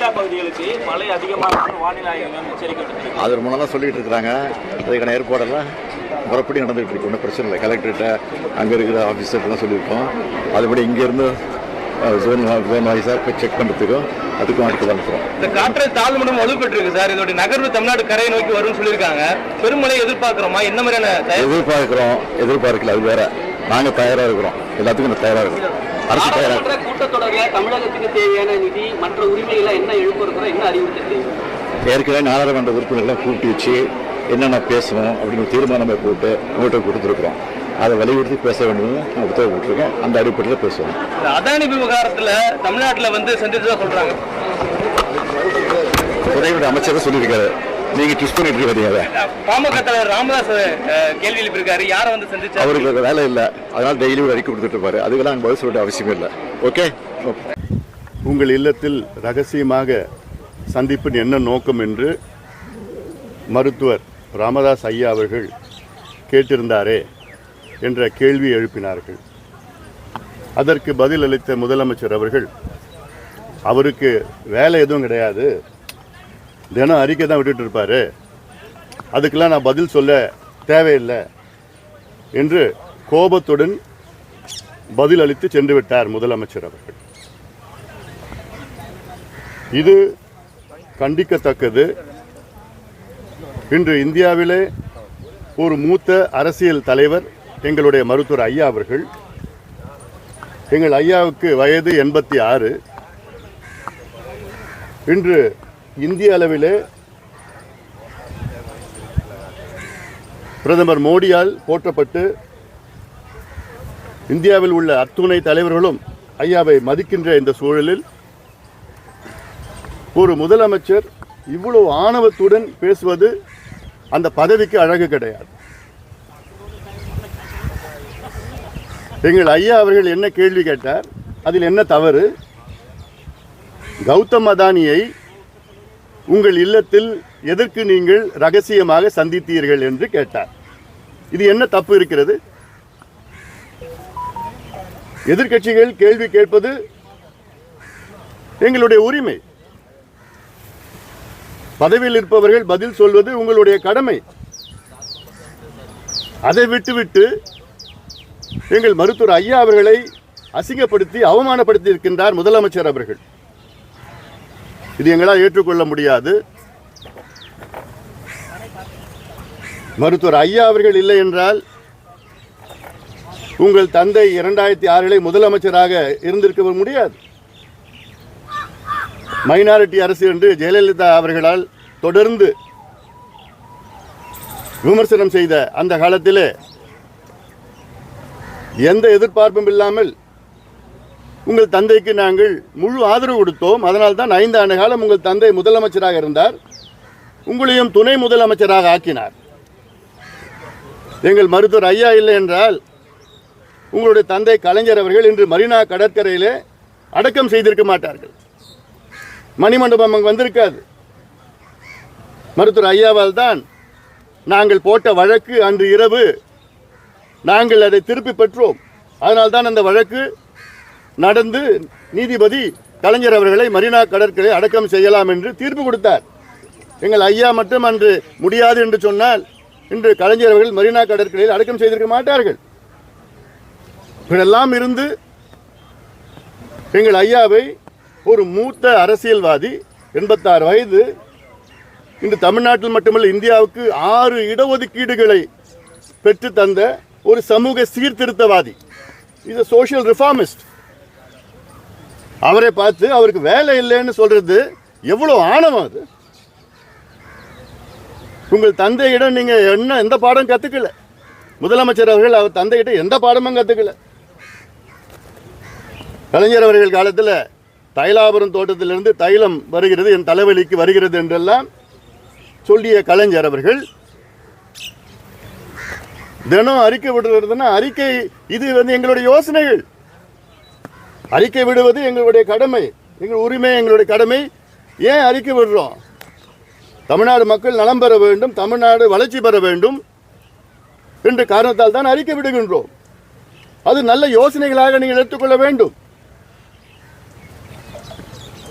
Delta பகுதிகளுக்கு மழை அதிகமாக வானிலை எச்சரிக்கை அது ரொம்ப நாளாக சொல்லிட்டு இருக்கிறாங்க. அதுக்கான ஏற்பாடெல்லாம் முறைப்படி நடந்துகிட்டு இருக்கு ஒன்றும் பிரச்சனை இல்லை. கலெக்டர்கிட்ட அங்கே இருக்கிற ஆஃபீஸர்லாம் சொல்லியிருக்கோம். அதுபடி இங்கேருந்து ஜோன் ஜோன் வைஸாக போய் செக் பண்ணுறதுக்கும் அதுக்கும் அடுத்து அனுப்புகிறோம் இந்த காற்றல் தாழ்வு மண்டலம் வலுப்பெற்றிருக்கு சார். இதோட நகர்வு தமிழ்நாடு கரையை நோக்கி வரும்னு சொல்லியிருக்காங்க. பெருமழை எதிர்பார்க்கிறோமா? என்ன மாதிரியான எதிர்பார்க்குறோம். எதிர்பார்க்கல. அது வேற. நாங்கள் தயாராக இருக்கிறோம். எல்லாத்துக்கும் தயாராக இருக்கிறோம். அரசு தயாராக கூட்டத்தொடரில் தமிழகத்துக்கு தேவையான நிதி மற்ற உரிமைகளை என்ன எழுப்ப இருக்கிறோம் என்ன அறிவுறுத்தி ஏற்கனவே நாடாளுமன்ற உறுப்பினர்களை கூப்பிட்டு வச்சு என்னென்ன பேசணும் அப்படின்னு தீர்மானமே போட்டு உங்கள்கிட்ட கொடுத்துருக்குறோம். அதை வலியுறுத்தி பேச வேண்டியது நான் உத்தரவு போட்டிருக்கேன். அந்த அடிப்படையில் பேசுவோம். அதானி விவகாரத்துல தமிழ்நாட்டுல வந்து சந்திச்சதா சொல்றாங்க. துறையுடைய அமைச்சர் சொல்லியிருக்காரு. நீங்கள் ட்விஸ்ட் பண்ணிட்டு இருக்கீங்க அதை பாமக தலைவர் ராமதாஸ் கேள்வி எழுப்பியிருக்காரு. யாரை வந்து சந்திச்சாரு? அவருக்கு வேலை இல்லை. அதனால டெய்லி ஒரு அறிக்கை கொடுத்துட்டு இருப்பாரு. அதுக்கெல்லாம் நாங்கள் பதில் சொல்ல அவசியமே இல்லை. ஓகே உங்கள் இல்லத்தில் ரகசியமாக சந்திப்பின் என்ன நோக்கம் என்று மருத்துவர் ராமதாஸ் ஐயா அவர்கள் கேட்டிருந்தாரே என்ற கேள்வி எழுப்பினார்கள். அதற்கு பதில் அளித்த முதலமைச்சர் அவர்கள் அவருக்கு வேலை எதுவும் கிடையாது. தினம் அறிக்கை தான் விட்டுட்டு இருப்பாரு. அதுக்கெல்லாம் நான் பதில் சொல்ல தேவையில்லை என்று கோபத்துடன் பதில் அளித்து சென்று விட்டார் முதலமைச்சர் அவர்கள். இது கண்டிக்கத்தக்கது. இன்று இந்தியாவிலே ஒரு மூத்த அரசியல் தலைவர் எங்களுடைய மருத்துவர் ஐயா அவர்கள். எங்கள் ஐயாவுக்கு வயது எண்பத்தி ஆறு. இன்று இந்திய அளவிலே பிரதமர் மோடியால் போற்றப்பட்டு இந்தியாவில் உள்ள அத்துணை தலைவர்களும் ஐயாவை மதிக்கின்ற இந்த சூழலில் ஒரு முதலமைச்சர் இவ்வளவு ஆணவத்துடன் பேசுவது அந்த பதவிக்கு அழகு கிடையாது. எங்கள் ஐயா அவர்கள் என்ன கேள்வி கேட்டார்? அதில் என்ன தவறு? கௌதம் அதானியை உங்கள் இல்லத்தில் எதற்கு நீங்கள் ரகசியமாக சந்தித்தீர்கள் என்று கேட்டார். இது என்ன தப்பு இருக்கிறது? எதிர்கட்சிகள் கேள்வி கேட்பது எங்களுடைய உரிமை. பதவியில் இருப்பவர்கள் பதில் சொல்வது உங்களுடைய கடமை. அதை விட்டுவிட்டு எங்கள் மருத்துவர் ஐயா அவர்களை அசிங்கப்படுத்தி அவமானப்படுத்தி இருக்கின்றார் முதலமைச்சர் அவர்கள். இது எங்களால் ஏற்றுக்கொள்ள முடியாது. மருத்துவர் ஐயா அவர்கள் இல்லை என்றால் உங்கள் தந்தை இரண்டாயிரத்தி ஆறிலே முதலமைச்சராக இருந்திருக்க முடியாது. மைனாரிட்டி அரசு என்று ஜெயலலிதா அவர்களால் தொடர்ந்து விமர்சனம் செய்த அந்த காலத்திலே எந்த எதிர்பார்ப்பும் இல்லாமல் உங்கள் தந்தைக்கு நாங்கள் முழு ஆதரவு கொடுத்தோம். அதனால் தான் ஐந்து ஆண்டு காலம் உங்கள் தந்தை முதலமைச்சராக இருந்தார். உங்களையும் துணை முதலமைச்சராக ஆக்கினார். எங்கள் மருத்துவர் ஐயா இல்லை என்றால் உங்களுடைய தந்தை கலைஞர் அவர்கள் இன்று மரினா கடற்கரையிலே அடக்கம் செய்திருக்க மாட்டார்கள். மணிமண்டபம் அங்கே வந்திருக்காது. மருத்துவர் ஐயாவால் தான் நாங்கள் போட்ட வழக்கு அன்று இரவு நாங்கள் அதை திருப்பி பெற்றோம். அதனால்தான் அந்த வழக்கு நடந்து நீதிபதி கலைஞர் அவர்களை மரீனா கடற்கரை அடக்கம் செய்யலாம் என்று தீர்ப்பு கொடுத்தார். எங்கள் ஐயா மட்டும் அன்று முடியாது என்று சொன்னால் இன்று கலைஞர் அவர்கள் மரீனா கடற்கரையில் அடக்கம் செய்திருக்க மாட்டார்கள். இப்படியெல்லாம் இருந்து எங்கள் ஐயாவை ஒரு மூத்த அரசியல்வாதி எண்பத்தாறு வயது இன்று தமிழ்நாட்டில் மட்டுமல்ல இந்தியாவுக்கு ஆறு இடஒதுக்கீடுகளை பெற்று தந்த ஒரு சமூக சீர்திருத்தவாதி. இது சோஷியல் ரிஃபார்மிஸ்ட் அவரை பார்த்து அவருக்கு வேலை இல்லைன்னு சொல்றது எவ்வளோ ஆணவம் அது? உங்கள் தந்தையிடம் நீங்க என்ன எந்த பாடம் கத்துக்கல? முதலமைச்சர் அவர்கள் அவர் தந்தையிட்ட எந்த பாடமும் கத்துக்கல. கலைஞர் அவர்கள் காலத்தில் தைலாபுரம் தோட்டத்திலிருந்து தைலம் வருகிறது என் தலைவலிக்கு வருகிறது என்றெல்லாம் சொல்லிய கலைஞர் அவர்கள் தினம் அறிக்கை விடுறதுன்னா அறிக்கை இது வந்து எங்களுடைய யோசனைகள். அறிக்கை விடுவது எங்களுடைய கடமை எங்கள் உரிமை எங்களுடைய கடமை. ஏன் அறிக்கை விடுறோம்? தமிழ்நாடு மக்கள் நலம் பெற வேண்டும் தமிழ்நாடு வளர்ச்சி பெற வேண்டும் என்ற காரணத்தால் தான் அறிக்கை விடுகின்றோம். அது நல்ல யோசனைகளாக நீங்கள் எடுத்துக்கொள்ள வேண்டும்.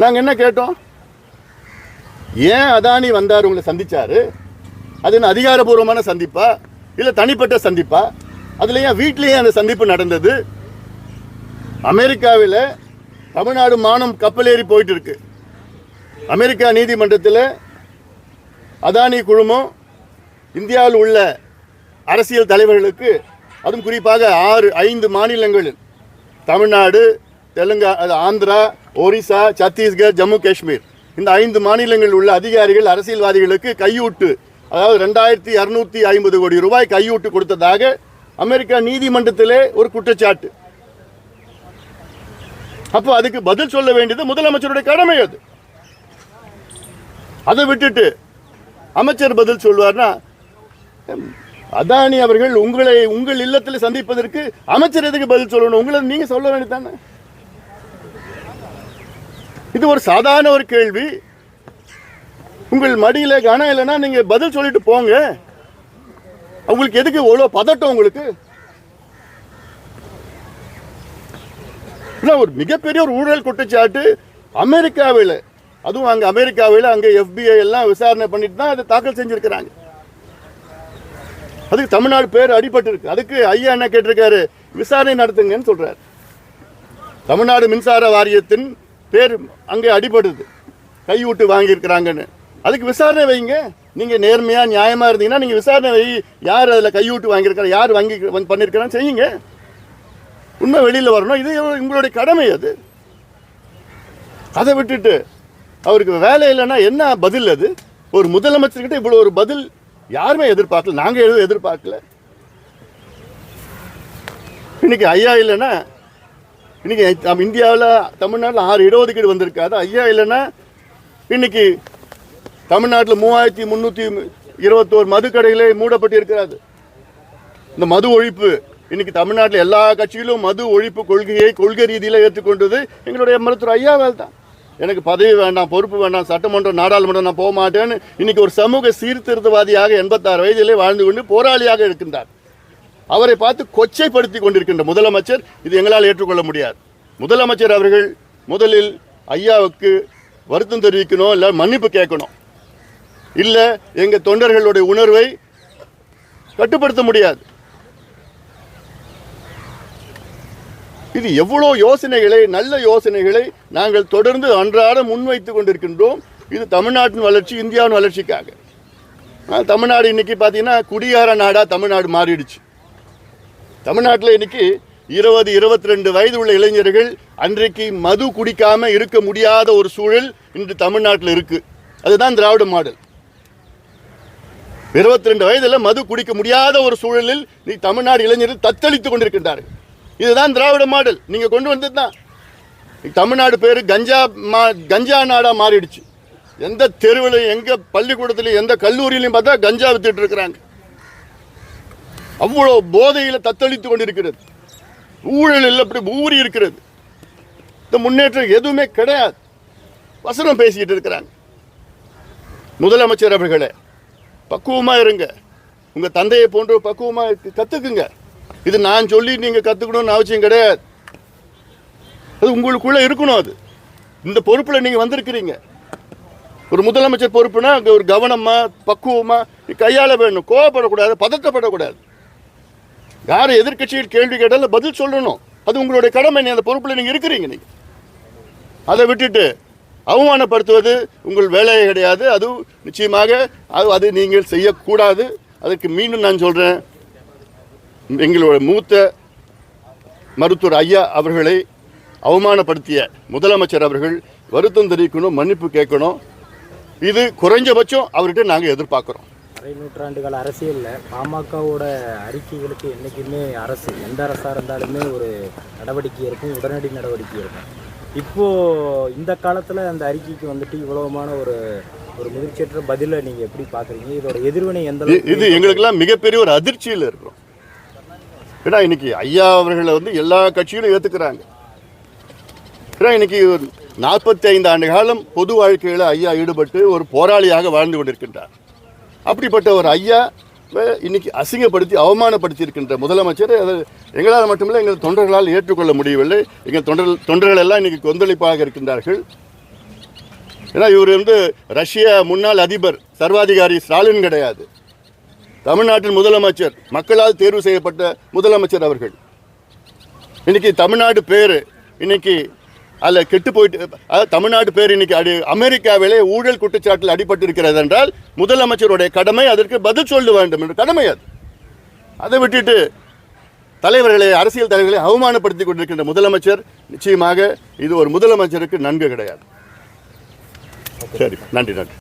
நாங்கள் என்ன கேட்டோம்? ஏன் அதானி வந்தார் உங்களை சந்தித்தார் அது என்ன அதிகாரபூர்வமான சந்திப்பா? இல்லை தனிப்பட்ட சந்திப்பா? அதுலேயே ஏன் அந்த சந்திப்பு நடந்தது? அமெரிக்காவில் தமிழ்நாடு மானம் கப்பலேறி போயிட்டு இருக்கு அமெரிக்கா நீதிமன்றத்தில் அதானி குழுமம் இந்தியாவில் உள்ள அரசியல் தலைவர்களுக்கு அதுவும் குறிப்பாக ஆறு ஐந்து மாநிலங்களில் தமிழ்நாடு தெலுங்கா அது ஆந்திரா ஒரிசா சத்தீஸ்கர் ஜம்மு காஷ்மீர். இந்த ஐந்து மாநிலங்களில் உள்ள அதிகாரிகள் அரசியல்வாதிகளுக்கு கையூட்டு அதாவது ரெண்டாயிரத்தி இரநூத்தி ஐம்பது கோடி ரூபாய் கையூட்டு கொடுத்ததாக அமெரிக்கா நீதிமன்றத்திலே ஒரு குற்றச்சாட்டு. அப்போ அதுக்கு பதில் சொல்ல வேண்டியது முதலமைச்சருடைய கடமை அது. அதை விட்டுட்டு அமைச்சர் பதில் சொல்வார்னா அதானி அவர்கள் உங்களை உங்கள் இல்லத்தில் சந்திப்பதற்கு அமைச்சர் எதுக்கு பதில் சொல்லணும்? உங்களை நீங்க சொல்ல வேண்டியதானே இது ஒரு சாதாரண ஒரு கேள்வி. உங்கள் மடியில் கனம் இல்லைன்னா நீங்கள் பதில் சொல்லிட்டு போங்க. உங்களுக்கு எதுக்கு இவ்வளோ பதட்டம் உங்களுக்கு? இல்ல, ஒரு மிகப்பெரிய ஒரு ஊழல் குற்றச்சாட்டு அமெரிக்காவில். அதுவும் அங்க அமெரிக்காவில் அங்க எஃபிஐ எல்லாம் விசாரணை பண்ணிட்டு தான் அதை தாக்கல் செஞ்சிருக்கிறாங்க. அதுக்கு தமிழ்நாடு பேர் அடிபட்டு இருக்கு. அதுக்கு ஐயா என்ன கேட்டிருக்காரு? விசாரணை நடத்துங்கன்னு சொல்றாரு. தமிழ்நாடு மின்சார வாரியத்தின் பேர் அங்கே அடிபடுது. கையூட்டு வாங்கியிருக்கிறாங்கன்னு. அதுக்கு விசாரணை வைங்க. நீங்க நேர்மையா நியாயமா இருந்தீங்கன்னா நீங்க விசாரணை வை. யார் அதுல கையூட்டு வாங்கியிருக்காரு யார் வாங்கி பண்ணியிருக்கிறான்னு செய்யுங்க. உண்மை வெளியில் வரணும். இது உங்களுடைய கடமை அது. அதை விட்டுட்டு அவருக்கு வேலை இல்லைன்னா என்ன பதில் அது? ஒரு முதலமைச்சர்கிட்ட இவ்வளோ ஒரு பதில் யாருமே எதிர்பார்க்கல. நாங்கள் எதுவும் எதிர்பார்க்கல. இன்னைக்கு ஐயா இல்லைன்னா இன்னைக்கு நம்ம இந்தியாவில் தமிழ்நாட்டில் ஆறு இடஒதுக்கீடு வந்திருக்காது. ஐயா இல்லைன்னா இன்னைக்கு தமிழ்நாட்டில் மூவாயிரத்தி முந்நூற்றி இருபத்தோரு மதுக்கடைகளே மூடப்பட்டு இருக்கிறாது இந்த மது ஒழிப்பு இன்னைக்கு தமிழ்நாட்டில் எல்லா கட்சியிலும் மது ஒழிப்பு கொள்கையை கொள்கை ரீதியில் ஏற்றுக்கொண்டது எங்களுடைய மருத்துவர் ஐயாவால் தான். எனக்கு பதவி வேண்டாம் பொறுப்பு வேண்டாம் சட்டமன்றம் நாடாளுமன்றம் நான் போக மாட்டேன்னு இன்னைக்கு ஒரு சமூக சீர்திருத்தவாதியாக எண்பத்தாறு வயதிலே வாழ்ந்து கொண்டு போராளியாக இருக்கின்றார். அவரை பார்த்து கொச்சைப்படுத்தி கொண்டிருக்கின்ற முதலமைச்சர் இது எங்களால் ஏற்றுக்கொள்ள முடியாது. முதலமைச்சர் அவர்கள் முதலில் ஐயாவுக்கு வருத்தம் தெரிவிக்கணும் இல்லை மன்னிப்பு கேட்கணும் இல்லை எங்கள் தொண்டர்களுடைய உணர்வை கட்டுப்படுத்த முடியாது. இது எவ்வளோ யோசனைகளை நல்ல யோசனைகளை நாங்கள் தொடர்ந்து அன்றாடம் முன்வைத்து கொண்டிருக்கின்றோம். இது தமிழ்நாட்டின் வளர்ச்சி இந்தியாவின் வளர்ச்சிக்காக. தமிழ்நாடு இன்னைக்கு பார்த்தீங்கன்னா குடியார நாடாக தமிழ்நாடு மாறிடுச்சு. தமிழ்நாட்டில் இன்னைக்கு இருபது இருபத்தி ரெண்டு வயது உள்ள இளைஞர்கள் அன்றைக்கு மது குடிக்காமல் இருக்க முடியாத ஒரு சூழல் இன்று தமிழ்நாட்டில் இருக்குது அதுதான் திராவிட மாடல். இருபத்தி ரெண்டு வயதில் மது குடிக்க முடியாத ஒரு சூழலில் நீ தமிழ்நாடு இளைஞர்கள் தத்தளித்துக் கொண்டிருக்கின்றார்கள். இதுதான் திராவிட மாடல். நீங்கள் கொண்டு வந்தது தான். தமிழ்நாடு பேர் கஞ்சா மா கஞ்சா நாடாக மாறிடுச்சு. எந்த தெருவில் எங்கே பள்ளிக்கூடத்துலையும் எந்த கல்லூரியிலையும் பார்த்தா கஞ்சா வித்துட்டு இருக்கிறாங்க. அவ்வளோ போதையில் தத்தளித்து கொண்டிருக்கிறது. ஊழல் அப்படி ஊறி இருக்கிறது. இந்த முன்னேற்றம் எதுவுமே கிடையாது. வசனம் பேசிக்கிட்டு இருக்கிறாங்க. முதலமைச்சர் அவர்களே பக்குவமாக இருங்க. உங்கள் தந்தையை போன்ற பக்குவமாக கற்றுக்குங்க இது நான் சொல்லி நீங்கள் கற்றுக்கணும்னு அவசியம் கிடையாது. அது உங்களுக்குள்ளே இருக்கணும் அது. இந்த பொறுப்பில் நீங்கள் வந்திருக்கிறீங்க. ஒரு முதலமைச்சர் பொறுப்புனா அங்கே ஒரு கவனமாக பக்குவமாக நீ கையாள வேணும். கோவப்படக்கூடாது பதட்டப்படக்கூடாது யார் எதிர்கட்சியில் கேள்வி கேட்டாலும் பதில் சொல்லணும். அது உங்களுடைய கடமை. நீ அந்த பொறுப்பில் நீங்கள் இருக்கிறீங்க நீங்கள் அதை விட்டுட்டு அவமானப்படுத்துவது உங்கள் வேலையே கிடையாது. அது நிச்சயமாக அது அது நீங்கள் செய்யக்கூடாது. அதுக்கு மீண்டும் நான் சொல்கிறேன் எங்களோட மூத்த மருத்துவர் ஐயா அவர்களை அவமானப்படுத்திய முதலமைச்சர் அவர்கள் வருத்தம் தெரிவிக்கணும் மன்னிப்பு கேட்கணும். இது குறைஞ்சபட்சம் அவர்கிட்ட நாங்கள் எதிர்பார்க்குறோம். அரை நூற்றாண்டுகள் அரசியலில் பாமகவோட அறிக்கைகளுக்கு என்றைக்குமே அரசு எந்த அரசாக இருந்தாலுமே ஒரு நடவடிக்கை இருக்கும் உடனடி நடவடிக்கை இருக்கும். இப்போ இந்த காலத்தில் அந்த அறிக்கைக்கு வந்துட்டு இவ்வளவுமான ஒரு ஒரு முதிர்ச்சியற்ற பதிலை நீங்கள் எப்படி பார்க்குறீங்க? இதோட எதிர்வினை எந்த இது எங்களுக்கெல்லாம் மிகப்பெரிய ஒரு அதிர்ச்சியில் இருக்கிறோம். ஏன்னா இன்னைக்கு ஐயா அவர்களை வந்து எல்லா கட்சியிலும் ஏற்றுக்கிறாங்க ஏன்னா இன்னைக்கு நாற்பத்தி ஐந்து ஆண்டு காலம் பொது வாழ்க்கையில் ஐயா ஈடுபட்டு ஒரு போராளியாக வாழ்ந்து கொண்டிருக்கின்றார். அப்படிப்பட்ட ஒரு ஐயா இன்னைக்கு அசிங்கப்படுத்தி அவமானப்படுத்தி இருக்கின்ற முதலமைச்சர் அது எங்களால் மட்டுமில்லை எங்கள் தொண்டர்களால் ஏற்றுக்கொள்ள முடியவில்லை. எங்கள் தொண்டர்கள் தொண்டர்கள் எல்லாம் இன்னைக்கு கொந்தளிப்பாக இருக்கின்றார்கள். ஏன்னா இவர் வந்து ரஷ்ய முன்னாள் அதிபர் சர்வாதிகாரி ஸ்டாலின் கிடையாது. தமிழ்நாட்டின் முதலமைச்சர் மக்களால் தேர்வு செய்யப்பட்ட முதலமைச்சர் அவர்கள். இன்னைக்கு தமிழ்நாடு பேர் இன்னைக்கு அதில் கெட்டு போயிட்டு அதாவது தமிழ்நாடு பேர் இன்னைக்கு அடி அமெரிக்காவிலே ஊழல் குற்றச்சாட்டில் அடிபட்டு இருக்கிறது என்றால் முதலமைச்சருடைய கடமை அதற்கு பதில் சொல்ல வேண்டும் என்ற கடமை அது. அதை விட்டுட்டு தலைவர்களை அரசியல் தலைவர்களை அவமானப்படுத்தி கொண்டிருக்கின்ற முதலமைச்சர் நிச்சயமாக இது ஒரு முதலமைச்சருக்கு நன்கு கிடையாது. சரி நன்றி நன்றி.